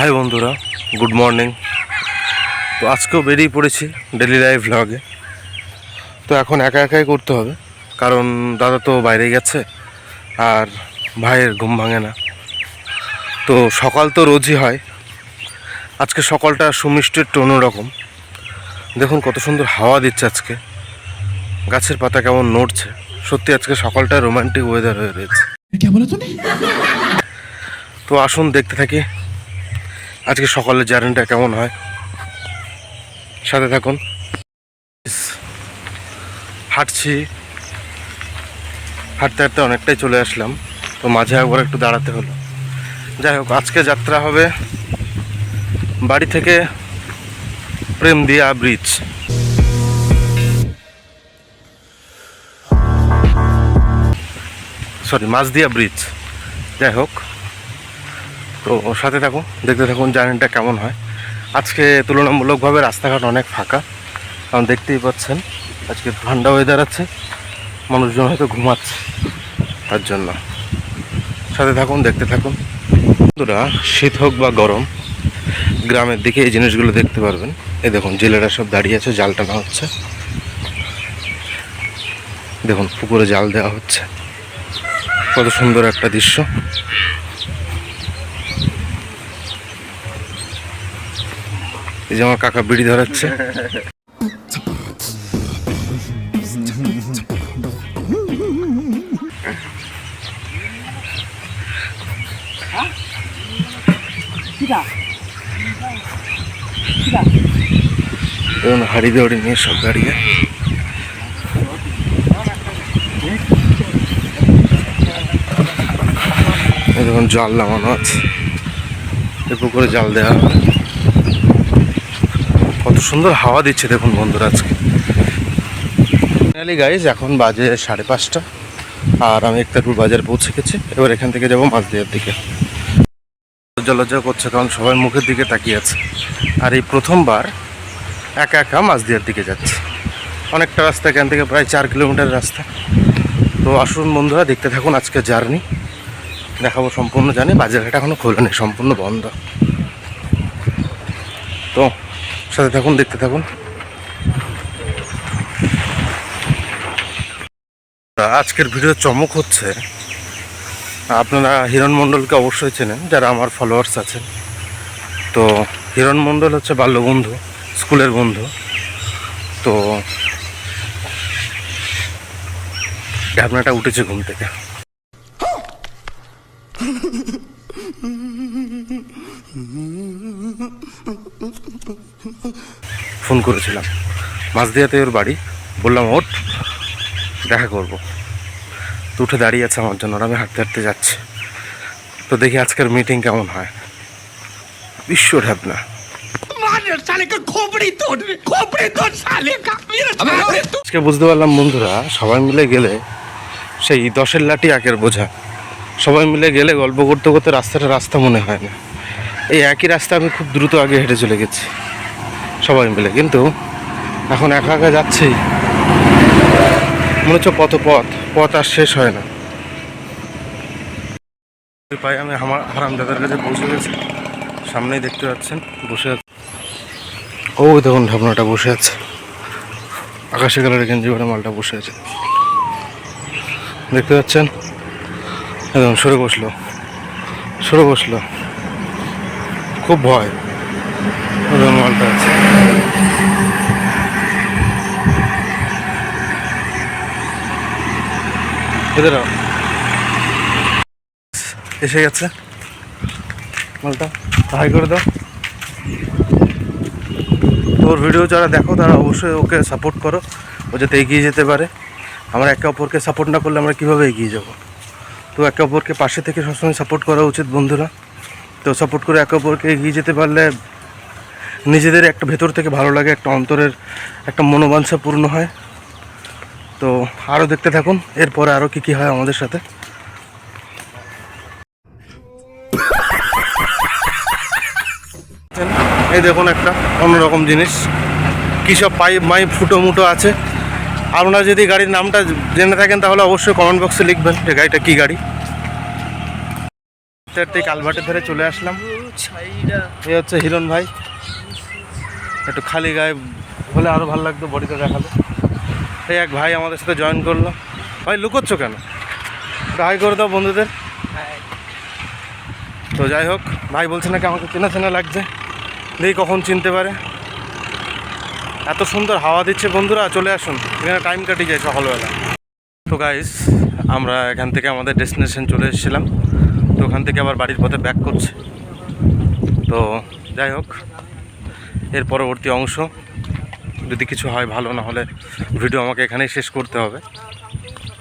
High বন্ধুরা good morning. তো আজকেও বেরিয়ে পড়েছি ডেলি লাইফ ভ্লগে তো এখন একা একাই করতে হবে কারণ দাদা তো বাইরে গেছে আর ভাইয়ের ঘুম ভাঙে না। তো সকাল তো রোজই হয়। আজকে সকালটা সুমিষ্টের একটু অন্যরকম দেখুন কত সুন্দর হাওয়া দিচ্ছে আজকে। গাছের পাতা কেমন নড়ছে। সত্যি আজকে সকালটা রোমান্টিক ওয়েদার হয়ে রয়েছে। তো আসুন দেখতে থাকি। আজকে সকালের জার্নিটা কেমন হয়? সাথে থাকুন। হাঁটছি। হাঁটতে হাঁটতে অনেকটাই চলে আসলাম। তো মাঝে একবার একটু দাঁড়াতে হলো। যাই হোক, আজকে যাত্রা হবে বাড়ি থেকে প্রেম দিয়া ব্রিজ। Sorry Majhdia bridge. যাই হোক তো সাথে থাকুন, দেখতে থাকুন, জার্নিটা কেমন হয়। আজকে তুলনামূলকভাবে রাস্তাঘাট অনেক ফাঁকা। কারণ দেখতেই পাচ্ছেন, আজকে ঠান্ডা ওয়েদার আছে, মানুষজন হয়তো ঘুমাচ্ছে তার জন্য। সাথে থাকুন, দেখতে থাকুন। বন্ধুরা, শীত হোক বা গরম, গ্রামের দিকে এই জিনিসগুলো দেখতে পারবেন। এই দেখুন, জেলেরা সব দাঁড়িয়ে আছে, জাল টানা হচ্ছে। দেখুন, পুকুরে জাল দেওয়া হচ্ছে। কত সুন্দর একটা দৃশ্য। এই যে আমার কাকা বিড়ি ধরাচ্ছে। দেখুন হাড়ি দৌড়ি নিয়ে সব দাঁড়িয়ে দেখুন জাল নামানো আছে। এই পুকুরে জাল দেওয়া হবে সুন্দর হাওয়া দিচ্ছে দেখুন বন্ধুরা আজকে। ফাইনালি গাইজ এখন বাজে সাড়ে পাঁচটা, আর আমি একতারপুর বাজার পৌঁছে গেছি। এবার এখান থেকে যাব মাছদিয়ার দিকে। লজ্জা লজ্জা করছে, কারণ সবাই মুখের দিকে তাকিয়ে আছে। আর এই প্রথমবার একা একা মাছদিয়ার দিকে যাচ্ছে। অনেকটা রাস্তা এখান থেকে প্রায় চার কিলোমিটার রাস্তা। তো আসুন বন্ধুরা, দেখতে থাকুন আজকে জার্নি। দেখাবো সম্পূর্ণ জানি বাজারঘাট এখনও খোলেনি সম্পূর্ণ বন্ধ। তো সাথে থাকুন, দেখতে থাকুন। আজকের ভিডিও চমক হচ্ছে, আপনারা হিরণ মণ্ডলকে অবশ্যই চেনেন, যারা আমার ফলোয়ার্স আছেন। তো হিরণ মণ্ডল হচ্ছে বাল্যবন্ধু, স্কুলের বন্ধু। তো ঢাবনাটা উঠেছে ঘুম থেকে। ফোন করেছিলাম। মাঝদিয়াতে ওর বাড়ি। বললাম ওট দেখা করব। তো উঠে দাঁড়িয়ে আছে আমার জন্য আমি হাঁটতে হাঁটতে যাচ্ছি। তো দেখি আজকের মিটিং কেমন হয়। বিশ্ব ঢাবনা আজকে বুঝতে পারলাম বন্ধুরা সবাই মিলে গেলে সেই দশের লাঠি আকের বোঝা। সবাই মিলে গেলে গল্প করতে করতে রাস্তাটা রাস্তা মনে হয় না। এই একই রাস্তা আমি খুব দ্রুত আগে হেঁটে চলে গেছি। সবাই মিলে। কিন্তু এখন একা একা যাচ্ছি। মনে হচ্ছে কত পথ পথ আর শেষ হয় না। পাই আমি আমার হারাম দাদার কাছে পৌঁছে গেছি। সামনেই দেখতে পাচ্ছেন, বসে আছে। ও, দেখুন ঢাবনাটা বসে আছে। আকাশি কালারের গেঞ্জি পরে মালটা বসে আছে। দেখতে পাচ্ছেন? একদম সরে বসল। সরে বসল। খুব ভয়। একদম মালটা আছে। এসে গেছে। মালটা হাই করে দাও। তোর ভিডিও যারা দেখো, তারা অবশ্যই ওকে সাপোর্ট করো। ও যাতে এগিয়ে যেতে পারে। আমরা একে অপরকে সাপোর্ট না করলে আমরা কীভাবে এগিয়ে যাব? তো একে অপরকে পাশে থেকে সবসময় সাপোর্ট করা উচিত বন্ধুরা। তো সাপোর্ট করে একে অপরকে এগিয়ে যেতে পারলে নিজেদের একটা ভেতর থেকে ভালো লাগে, একটা অন্তরের একটা মনোবাঞ্ছা পূর্ণ হয়। তো আরও দেখতে থাকুন, এরপরে আরও কী কী হয় আমাদের সাথে। এই দেখুন একটা অন্যরকম জিনিস। কী সব পাইপ মাইপ ফুটো মুটো আছে। আপনারা যদি গাড়ির নামটা জেনে থাকেন তাহলে অবশ্যই কমেন্ট বক্সে লিখবেন যে গাড়িটা কী গাড়ি। এই কালভার্টের ধারে চলে আসলাম। এই হচ্ছে হিরণ ভাই। একটু খালি গায়ে হলে আরও ভালো লাগতো বডিতে দেখাল। এই এক ভাই আমাদের সাথে জয়েন করল। ভাই, লুকোচ্ছ কেন? হাই করে দাও বন্ধুদের। তো যাই হোক, ভাই বলছে নাকি আমাকে চেনা চেনা লাগছে। দেখি কখন চিনতে পারে। এত সুন্দর হাওয়া দিচ্ছে বন্ধুরা, চলে আসুন। এখানে টাইম কাটিয়ে যায় সকালবেলা। তো গাইস আমরা এখান থেকে আমাদের ডেস্টিনেশন চলে এসেছিলাম। তো ওখান থেকে আবার বাড়ির পথে ব্যাক করছে। তো যাই হোক, এর পরবর্তী অংশ। যদি কিছু হয় ভালো, না হলে ভিডিও আমাকে এখানেই শেষ করতে হবে।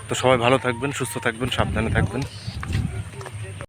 তো সবাই ভালো থাকবেন, সুস্থ থাকবেন, সাবধানে থাকবেন।